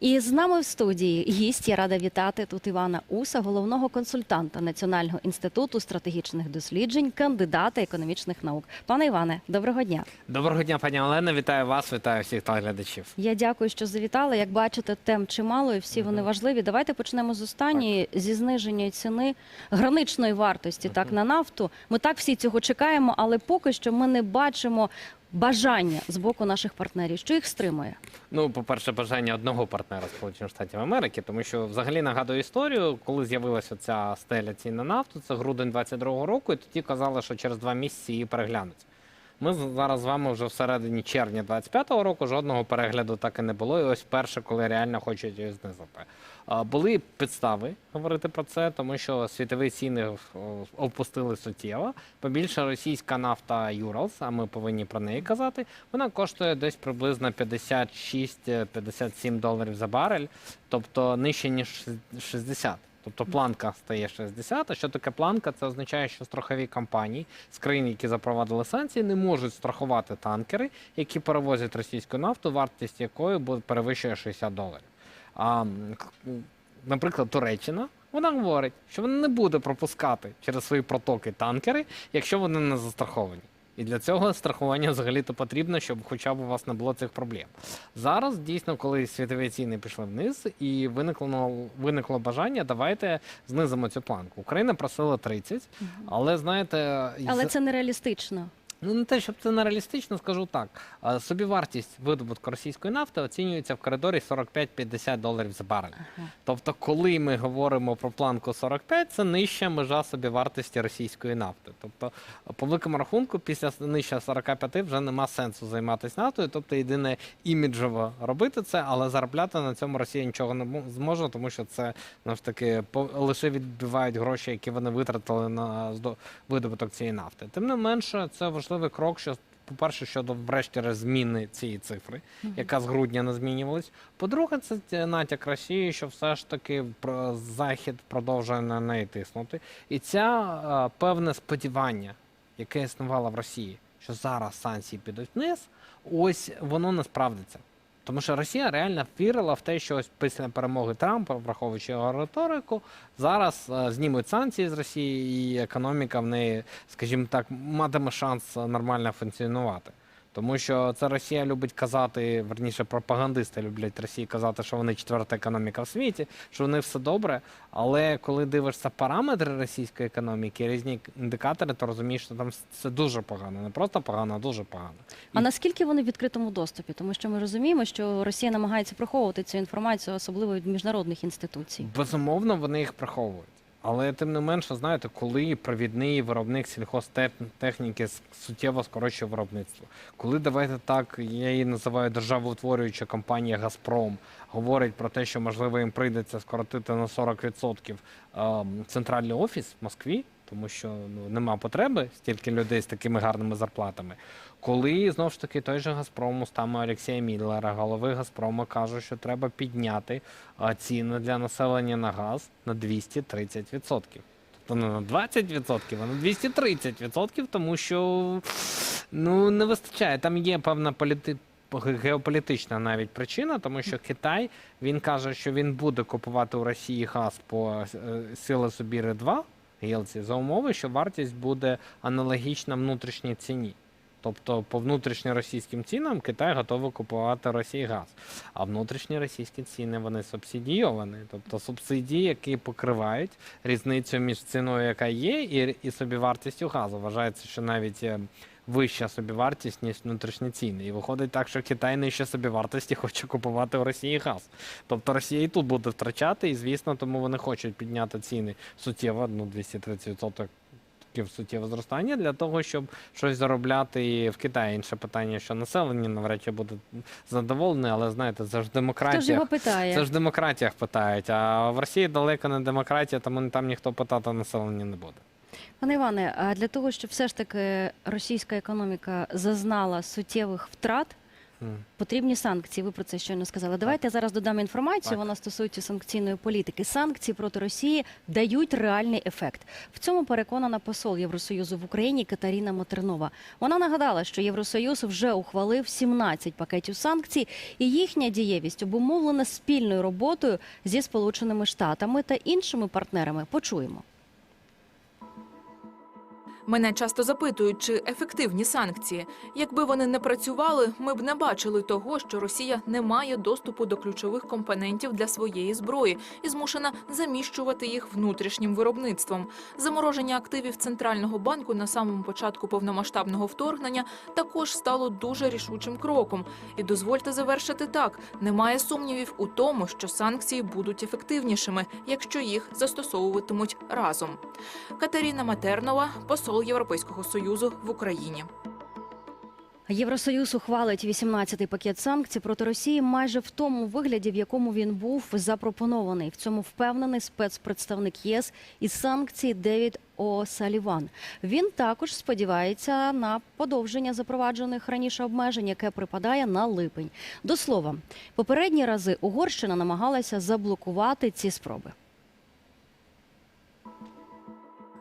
І з нами в студії гість. Я рада вітати тут Івана Уса, головного консультанта Національного інституту стратегічних досліджень, кандидата економічних наук. Пане Іване, доброго дня. Доброго дня, пані Олена. Вітаю вас, вітаю всіх телеглядачів. Я дякую, що завітали. Як бачите, тем чимало, і всі вони важливі. Давайте почнемо з останньої зі зниження ціни граничної вартості. Так на нафту. Ми так всі цього чекаємо, але поки що ми не бачимо бажання з боку наших партнерів, що їх стримує. Ну, по-перше, бажання одного партнера Сполучених Штатів Америки, тому що взагалі нагадую історію, коли з'явилася ця стеля цін на нафту, це грудень 22-го року, і тоді казали, що через два місяці її переглянуть. Ми зараз з вами вже всередині червня 25-го року жодного перегляду так і не було. І ось перше, коли реально хочуть її знизити. Були підстави говорити про це, тому що світові ціни опустили суттєво. Побільше російська нафта Юралс, а ми повинні про неї казати. Вона коштує десь приблизно 56-57 доларів за барель, тобто нижче ніж 60. Тобто планка стає 60. А що таке планка? Це означає, що страхові компанії з країн, які запровадили санкції, не можуть страхувати танкери, які перевозять російську нафту, вартість якої перевищує 60 доларів. А, наприклад, Туреччина. Вона говорить, що вона не буде пропускати через свої протоки танкери, якщо вони не застраховані. І для цього страхування взагалі-то потрібно, щоб хоча б у вас не було цих проблем. Зараз дійсно, коли світові ціни пішли вниз, і виникло виникло бажання, давайте знизимо цю планку. Україна просила 30, але знаєте, Але це нереалістично. Ну, не те, щоб це нереалістично, скажу так. А, Собівартість видобутку російської нафти оцінюється в коридорі 45-50 доларів за барель. Ага. Тобто, коли ми говоримо про планку 45, це нижча межа собівартості російської нафти. Тобто, по великому рахунку, після нижча 45 вже нема сенсу займатися нафтою. Тобто, єдине іміджево робити це, але заробляти на цьому Росія нічого не мо- зможе, тому що це ну, ж таки по- лише відбивають гроші, які вони витратили на здо- видобуток цієї нафти. Тим не менше, це важливий крок, що. По-перше, щодо врешті-решт зміни цієї цифри, яка з грудня не змінювалась. По-друге, це натяк Росії, що все ж таки Захід продовжує на неї тиснути. І ця е, певне сподівання, яке існувало в Росії, що зараз санкції підуть вниз, ось воно не справдиться. Тому що Росія реально вірила в те, що ось після перемоги Трампа, враховуючи його риторику, зараз е, знімуть санкції з Росії, і економіка в неї, скажімо так, матиме шанс нормально функціонувати. Тому що це Росія любить казати, верніше, пропагандисти люблять Росії казати, що вони четверта економіка в світі, що вони все добре. Але коли дивишся параметри російської економіки, різні індикатори, то розумієш, що там все дуже погано. Не просто погано, а дуже погано. А наскільки вони в відкритому доступі? Тому що ми розуміємо, що Росія намагається приховувати цю інформацію, особливо від міжнародних інституцій. Безумовно, вони їх приховують. Але тим не менше, знаєте, коли провідний виробник сільхозтехніки суттєво скорочує виробництво, коли давайте так, я її називаю державоутворююча компанія Газпром, говорить про те, що можливо їм прийдеться скоротити на 40% ем, центральний офіс в Москві, тому що ну нема потреби стільки людей з такими гарними зарплатами. Коли знову ж таки той же Газпром устами Олексія Мідлера, голови Газпрому, каже, що треба підняти ціни для населення на газ на 230%. Тобто не на 20%, а на 230%, тому що ну, не вистачає. Там є певна політи... геополітична навіть причина, тому що Китай він каже, що він буде купувати у Росії газ по е, сили Собіри 2 гілці за умови, що вартість буде аналогічна внутрішній ціні. Тобто по внутрішньоросійським цінам Китай готовий купувати Росії газ. А внутрішні російські ціни вони субсидійовані. Тобто субсидії, які покривають різницю між ціною, яка є, і, і собівартістю газу. Вважається, що навіть е, вища собівартість, ніж внутрішні ціни. І виходить так, що Китай нижче собівартості хоче купувати у Росії газ. Тобто Росія і тут буде втрачати, і звісно, тому вони хочуть підняти ціни суттєво, ну 230% таке суттєве зростання для того, щоб щось заробляти і в Китаї. Інше питання, що населення навряд чи буде задоволене, але знаєте, це ж Хто ж демократія. його питає? Це ж в демократіях питають, а в Росії далеко не демократія, тому там ніхто питати населення не буде. Пане Іване, а для того, щоб все ж таки російська економіка зазнала суттєвих втрат, Потрібні санкції. Ви про це щойно сказали. Давайте я зараз додам інформацію. Так. Вона стосується санкційної політики. Санкції проти Росії дають реальний ефект. В цьому переконана посол Євросоюзу в Україні Катаріна Матернова. Вона нагадала, що Євросоюз вже ухвалив 17 пакетів санкцій, і їхня дієвість обумовлена спільною роботою зі Сполученими Штатами та іншими партнерами. Почуємо. Мене часто запитують, чи ефективні санкції. Якби вони не працювали, ми б не бачили того, що Росія не має доступу до ключових компонентів для своєї зброї і змушена заміщувати їх внутрішнім виробництвом. Замороження активів центрального банку на самому початку повномасштабного вторгнення також стало дуже рішучим кроком. І дозвольте завершити так: немає сумнівів у тому, що санкції будуть ефективнішими, якщо їх застосовуватимуть разом. Катерина Матернова, посол Європейського союзу в Україні. Євросоюз ухвалить 18-й пакет санкцій проти Росії майже в тому вигляді, в якому він був запропонований. В цьому впевнений спецпредставник ЄС із санкцій Девід О'Саліван. Він також сподівається на подовження запроваджених раніше обмежень, яке припадає на липень. До слова, попередні рази Угорщина намагалася заблокувати ці спроби.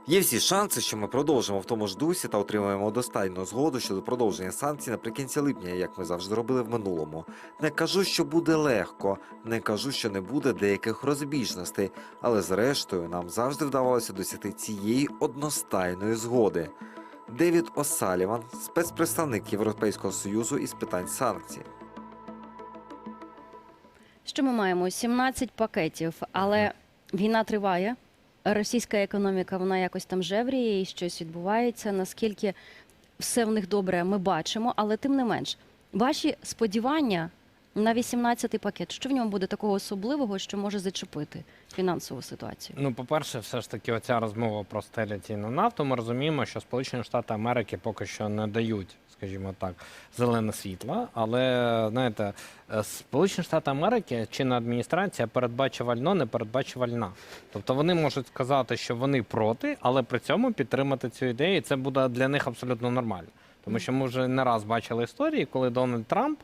Є всі шанси, що ми продовжимо в тому ж дусі та отримаємо достатньну згоду щодо продовження санкцій наприкінці липня, як ми завжди робили в минулому. Не кажу, що буде легко, не кажу, що не буде деяких розбіжностей, але зрештою нам завжди вдавалося досягти цієї одностайної згоди. Девід О'Саліван, спецпредставник Європейського союзу із питань санкцій. Що ми маємо? 17 пакетів, але війна триває. Російська економіка вона якось там жевріє і щось відбувається. Наскільки все в них добре, ми бачимо, але тим не менш, ваші сподівання на 18-й пакет, що в ньому буде такого особливого, що може зачепити фінансову ситуацію? Ну, по-перше, все ж таки, оця розмова про стелі цін на нафту. Ми розуміємо, що Сполучені Штати Америки поки що не дають, скажімо так, зелене світло. Але знаєте, е, Сполучені Штати Америки, чинна адміністрація передбачувально, не передбачувальна. Тобто вони можуть сказати, що вони проти, але при цьому підтримати цю ідею. Це буде для них абсолютно нормально. Тому що ми вже не раз бачили історії, коли Дональд Трамп,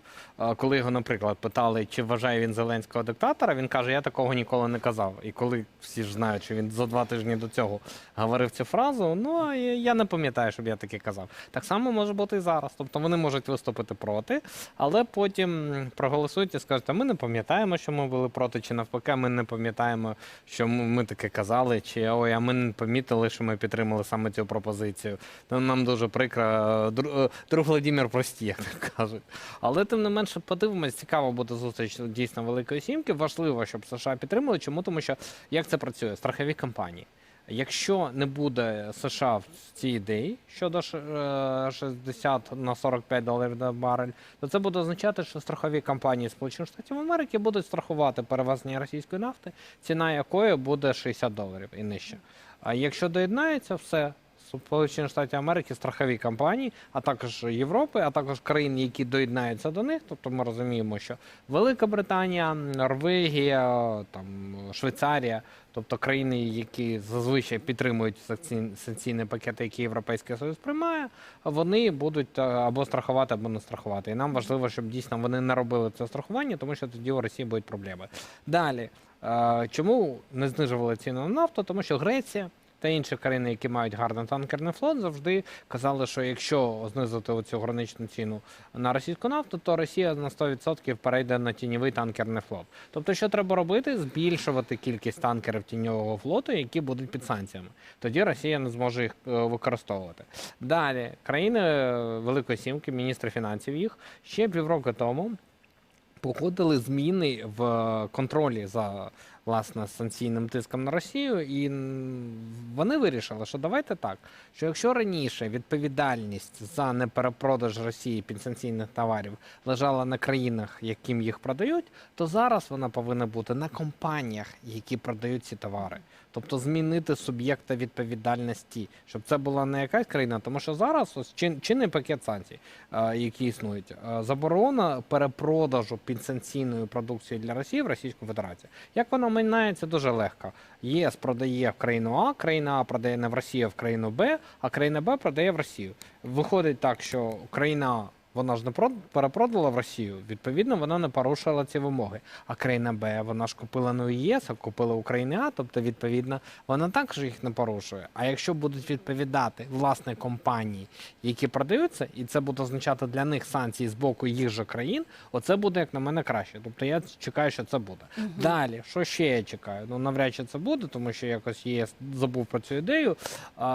коли його, наприклад, питали, чи вважає він Зеленського диктатора, він каже, я такого ніколи не казав. І коли всі ж знають, що він за два тижні до цього говорив цю фразу, ну а я не пам'ятаю, щоб я таке казав. Так само може бути і зараз. Тобто вони можуть виступити проти, але потім проголосують і скажуть, а ми не пам'ятаємо, що ми були проти, чи навпаки, ми не пам'ятаємо, що ми, таке казали, чи ой, а ми не помітили, що ми підтримали саме цю пропозицію. Нам дуже прикро. Дру- Друг Владимир, прості, як кажуть. Але тим не менше, подивимось, цікаво буде зустріч дійсно Великої Сімки. Важливо, щоб США підтримали. Чому? Тому що як це працює? Страхові компанії. Якщо не буде США в цій ідеї щодо ш- е, 60 на 45 доларів на барель, то це буде означати, що страхові компанії Сполучених Штатів Америки будуть страхувати перевезення російської нафти, ціна якої буде 60 доларів і нижче. А якщо доєднається все. Сполучені Штати Америки, страхові компанії, а також Європи, а також країн, які доєднаються до них. Тобто ми розуміємо, що Велика Британія, Норвегія, там Швейцарія, тобто країни, які зазвичай підтримують санкційні пакети, які Європейський Союз приймає, вони будуть е, або страхувати, або не страхувати. І нам важливо, щоб дійсно вони не робили це страхування, тому що тоді у Росії будуть проблеми. Далі, е, чому не знижували ціну на нафту? Тому що Греція. Та інші країни, які мають гарний танкерний флот, завжди казали, що якщо знизити оцю граничну ціну на російську нафту, то Росія на 100% перейде на тіньовий танкерний флот. Тобто, що треба робити? Збільшувати кількість танкерів тіньового флоту, які будуть під санкціями. Тоді Росія не зможе їх е, використовувати. Далі країни е, Великої Сімки, міністри фінансів їх ще півроку тому погодили зміни в контролі за власне санкційним тиском на Росію, і вони вирішили, що давайте так, що якщо раніше відповідальність за неперепродаж Росії підсанкційних товарів лежала на країнах, яким їх продають, то зараз вона повинна бути на компаніях, які продають ці товари. Тобто змінити суб'єкта відповідальності, щоб це була не якась країна, тому що зараз ось чин, чинний пакет санкцій, е, які існують, е, заборона перепродажу підсанкційної продукції для Росії в Російську Федерацію. Як воно минається дуже легко. ЄС продає в країну А, країна А продає не в Росію, а в країну Б, а країна Б продає в Росію. Виходить так, що країна Вона ж не прод- перепродала в Росію. Відповідно, вона не порушила ці вимоги. А країна Б, вона ж купила не у ЄС, а купила України А, тобто, відповідно, вона також їх не порушує. А якщо будуть відповідати власне компанії, які продаються, і це буде означати для них санкції з боку їх же країн, оце буде, як на мене, краще. Тобто я чекаю, що це буде. Далі, що ще я чекаю? Ну навряд чи це буде, тому що якось ЄС забув про цю ідею.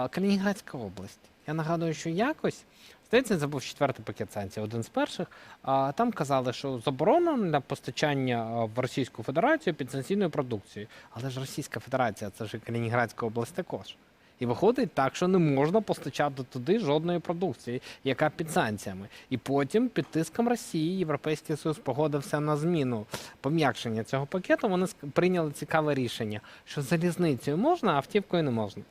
Калінінградська область. Я нагадую, що якось. Здається, це був четвертий пакет санкцій, один з перших. А там казали, що заборонено для постачання в Російську Федерацію підсанкційної продукції. Але ж Російська Федерація це ж Калінінградська область також. І виходить так, що не можна постачати туди жодної продукції, яка під санкціями. І потім під тиском Росії Європейський Союз погодився на зміну пом'якшення цього пакету. Вони прийняли цікаве рішення, що залізницею можна, а автівкою не можна.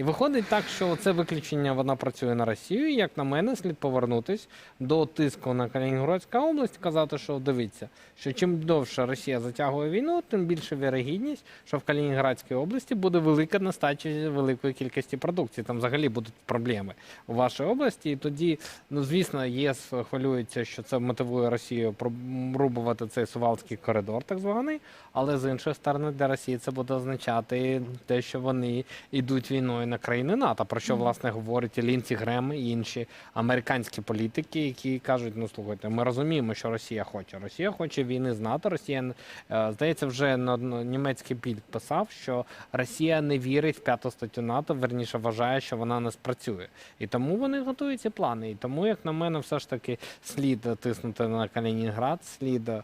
І виходить так, що це виключення вона працює на Росію. І, як на мене, слід повернутись до тиску на Калінінградську область, казати, що дивіться, що чим довше Росія затягує війну, тим більше вірогідність, що в Калінінградській області буде велика нестача великої кількості продукції. Там взагалі будуть проблеми у вашій області. І тоді, ну звісно, ЄС хвилюється, що це мотивує Росію прорубувати цей сувалський коридор, так званий. Але з іншої сторони, для Росії це буде означати те, що вони йдуть війною на країни НАТО, про що власне говорять і Лінці Грем і інші американські політики, які кажуть: ну слухайте, ми розуміємо, що Росія хоче. Росія хоче війни з НАТО. Росія е, здається, вже на німецький пільк писав, що Росія не вірить в п'яту статтю НАТО, верніше вважає, що вона не спрацює. І тому вони готують ці плани. І тому, як на мене, все ж таки слід тиснути на Калінінград, слід е,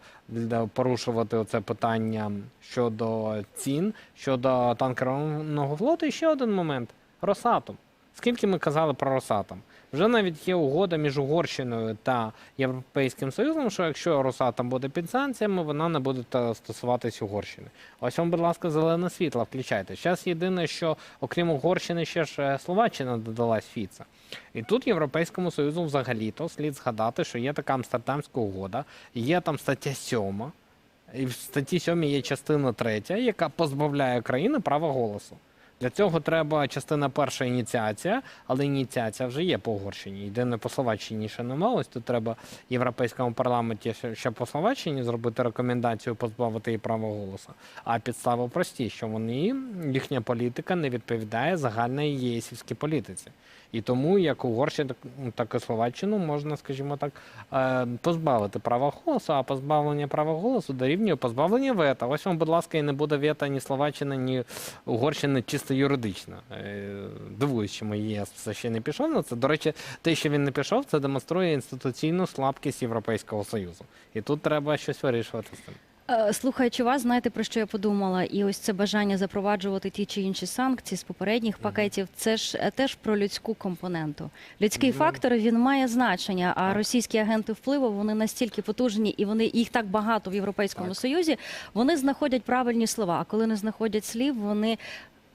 порушувати оце питання щодо цін, щодо танкерного флоту. І ще один момент Росатом. Скільки ми казали про Росатом? Вже навіть є угода між Угорщиною та Європейським Союзом, що якщо Росатом буде під санкціями, вона не буде стосуватись Угорщини. Ось вам, будь ласка, зелене світло, включайте. Зараз єдине, що окрім Угорщини, ще ж е, Словаччина додалась Фіца. І тут Європейському Союзу взагалі-то слід згадати, що є така Амстердамська угода, є там стаття 7, і в статті 7 є частина 3, яка позбавляє країни права голосу. Для цього треба частина перша ініціація, але ініціація вже є по Угорщині. Єдине по Словаччині ще не малось. Тут треба Європейському парламенті ще, по Словаччині зробити рекомендацію позбавити її права голосу. А підстави прості, що вони їхня політика не відповідає загальній єсівській політиці. І тому як Угорщину, так- і Словаччину можна, скажімо так, е, позбавити права голосу, а позбавлення права голосу дорівнює позбавлення вета. Ось вам, будь ласка, і не буде вета ні Словаччини, ні Угорщини чисто юридично. Е, Дивуюсь, що ЄС все ще не пішов на це. До речі, те, що він не пішов, це демонструє інституційну слабкість Європейського Союзу. І тут треба щось вирішувати з цим. Е, Слухаючи вас, знаєте про що я подумала? І ось це бажання запроваджувати ті чи інші санкції з попередніх пакетів. Це ж е, теж про людську компоненту. Людський фактор він має значення. А російські агенти впливу вони настільки потужні, і вони їх так багато в Європейському Так. Союзі. Вони знаходять правильні слова. А коли не знаходять слів, вони.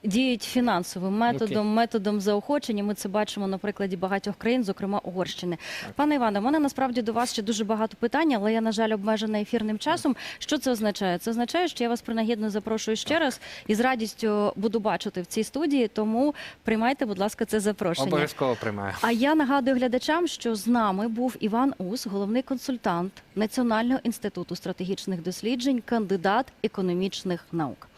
Діють фінансовим методом, методом заохочення. Ми це бачимо на прикладі багатьох країн, зокрема Угорщини. Пане Іване, у мене насправді до вас ще дуже багато питань, але я, на жаль, обмежена ефірним часом. Що це означає? Це означає, що я вас принагідно запрошую ще раз і з радістю буду бачити в цій студії. Тому приймайте, будь ласка, це запрошення. Обов'язково приймаю. А я нагадую глядачам, що з нами був Іван Ус, головний консультант Національного інституту стратегічних досліджень, кандидат економічних наук.